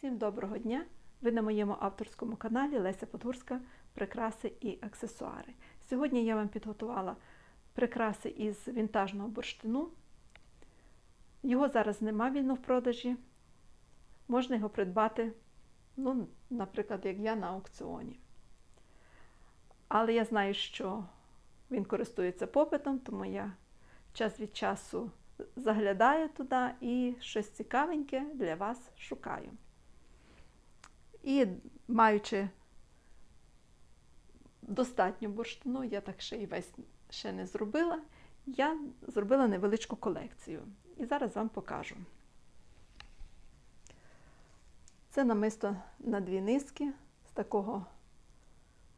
Всім доброго дня! Ви на моєму авторському каналі Леся Подгурська Прикраси і аксесуари. Сьогодні я вам підготувала прикраси із вінтажного бурштину. Його зараз нема вільно в продажі. Можна його придбати, ну, наприклад, як я на аукціоні. Але я знаю, що він користується попитом, тому я час від часу заглядаю туди і щось цікавеньке для вас шукаю. І маючи достатньо бурштину, я так ще і весь ще не зробила, я зробила невеличку колекцію. І зараз вам покажу. Це намисто на дві низки з такого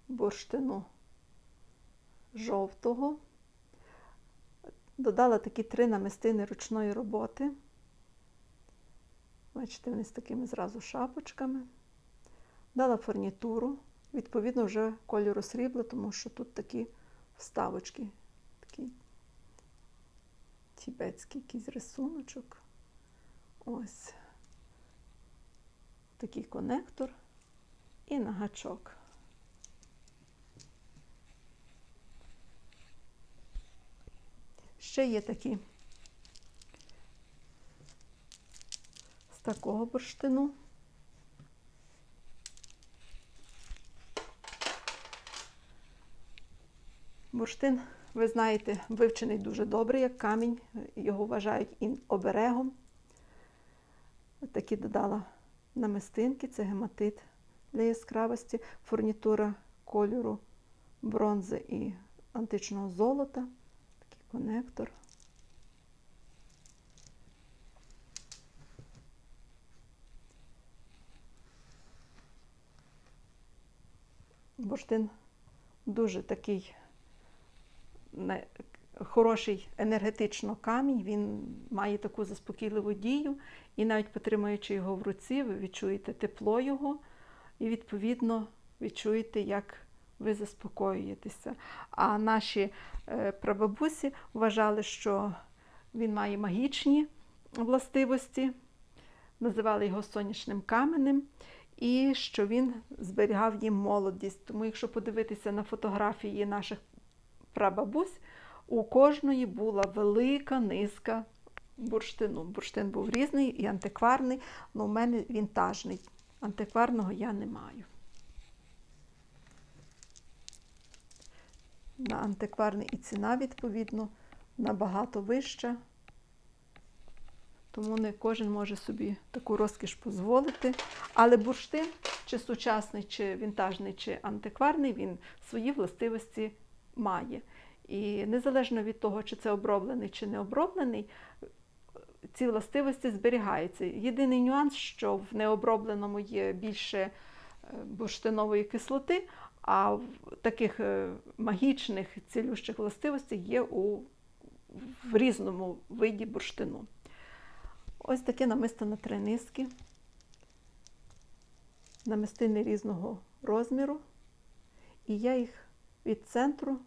бурштину жовтого. Додала такі три намистини ручної роботи. Бачите, вони з такими зразу шапочками. Дала фурнітуру, відповідно, вже кольору срібла, тому що тут такі вставочки, такий тібетський якийсь рисуночок. Ось такий конектор і на гачок. Ще є такі з такого бурштину. Бурштин, ви знаєте, вивчений дуже добре, як камінь. Його вважають і оберегом. Такі додала намистинки, це гематит для яскравості, фурнітура кольору бронзи і античного золота, такий конектор. Бурштин дуже такий хороший енергетично камінь, він має таку заспокійливу дію, і навіть потримуючи його в руці, ви відчуєте тепло його, і, відповідно, відчуєте, як ви заспокоюєтеся. А наші прабабусі вважали, що він має магічні властивості, називали його сонячним каменем. І що він зберігав їм молодість. Тому, якщо подивитися на фотографії наших прабабусь, у кожної була велика низка бурштину. Бурштин був різний і антикварний, але у мене вінтажний. Антикварного я не маю. На антикварний і ціна, відповідно, набагато вища. Тому не кожен може собі таку розкіш дозволити. Але бурштин, чи сучасний, чи вінтажний, чи антикварний, він свої властивості має. І незалежно від того, чи це оброблений, чи не оброблений, ці властивості зберігаються. Єдиний нюанс, що в необробленому є більше бурштинової кислоти, а в таких магічних цілющих властивостей є у в різному виді бурштину. Ось таке намисто на три низки, намистини різного розміру, і я їх від центру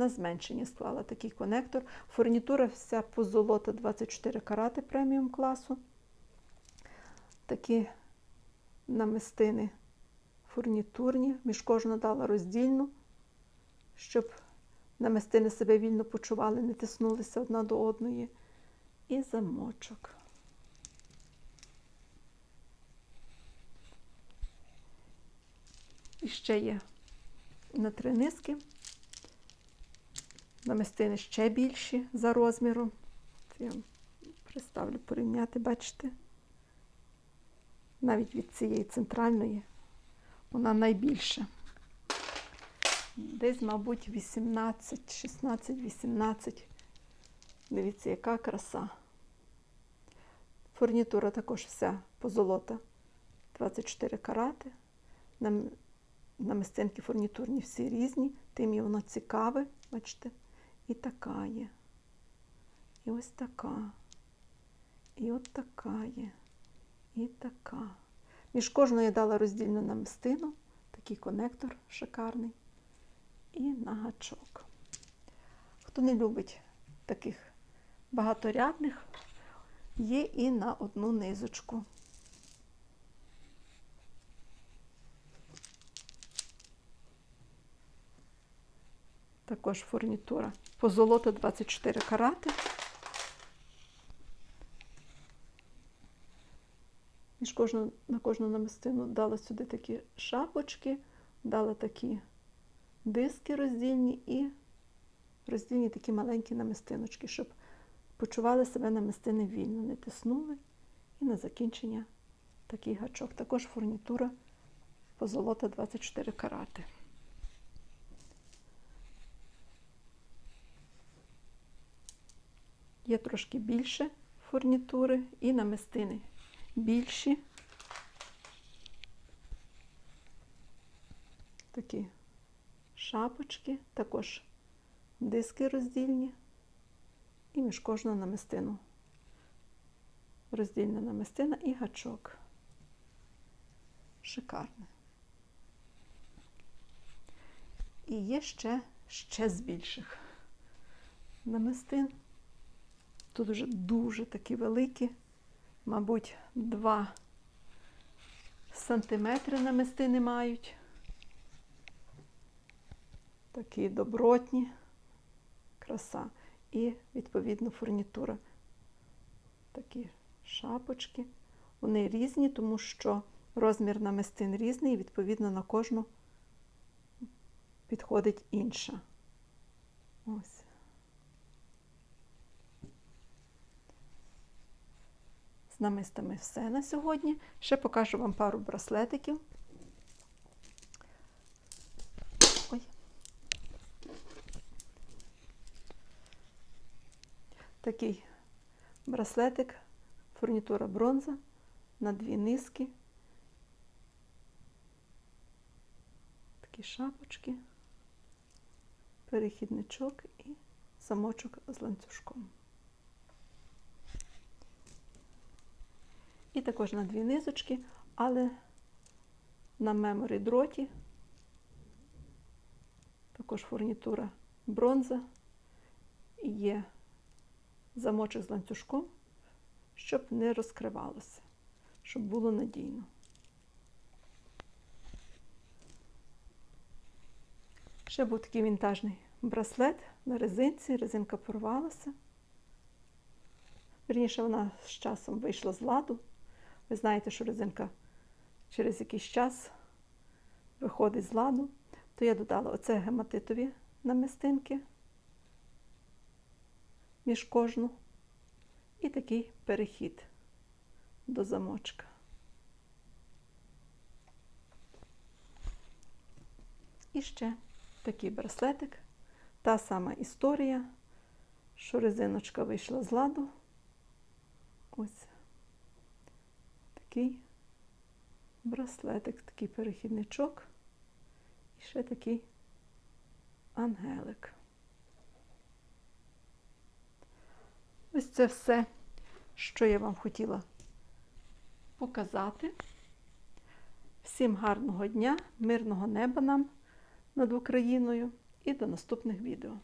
на зменшення склала такий конектор. Фурнітура вся позолота 24 карати преміум класу. Такі намистини фурнітурні, між кожну дала роздільну, щоб намистини себе вільно почували, не тиснулися одна до одної. І замочок. І ще є на три низки. Намистини ще більші за розміром. Це я вам представлю порівняти, бачите? Навіть від цієї центральної вона найбільша. Десь, мабуть, 18, 16, 18. Дивіться, яка краса. Фурнітура також вся позолота 24 карати. Намистинки фурнітурні всі різні, тим і воно цікаве, бачите, і така є. І ось така. І от така є. І така. Між кожною я дала роздільну намистину, такий конектор шикарний. І на гачок. Хто не любить таких багаторядних, є і на одну низочку. Також фурнітура. Позолота 24 карати. Між кожну, на кожну намистину дала сюди такі шапочки, дала такі диски роздільні і роздільні такі маленькі намистиночки, щоб почували себе намистини вільно, не тиснули. І на закінчення такий гачок. Також фурнітура позолота 24 карати. Є трошки більше фурнітури і намистини більші. Такі шапочки, також диски роздільні і між кожну намистину. Роздільна намистина і гачок. Шикарне. І є ще, ще з більших намистин. Тут вже дуже такі великі, мабуть, 2 сантиметри намистини мають. Такі добротні, краса. І, відповідно, фурнітура. Такі шапочки. Вони різні, тому що розмір намистин різний, і, відповідно, на кожну підходить інша. Ось. Намистами все на сьогодні. Ще покажу вам пару браслетиків. Ой. Такий браслетик, фурнітура бронза на дві низки. Такі шапочки, перехідничок і замочок з ланцюжком. І також на дві низочки, але на меморі дроті, також фурнітура бронза, є замочок з ланцюжком, щоб не розкривалося, щоб було надійно. Ще був такий вінтажний браслет на резинці, резинка порвалася. Вірніше, вона з часом вийшла з ладу. Ви знаєте, що резинка через якийсь час виходить з ладу, то я додала оце гематитові намистинки між кожну і такий перехід до замочка. І ще такий браслетик. Та сама історія, що резиночка вийшла з ладу. Ось такий браслетик, такий перехідничок і ще такий ангелик. Ось це все, що я вам хотіла показати. Всім гарного дня, мирного неба нам над Україною і до наступних відео.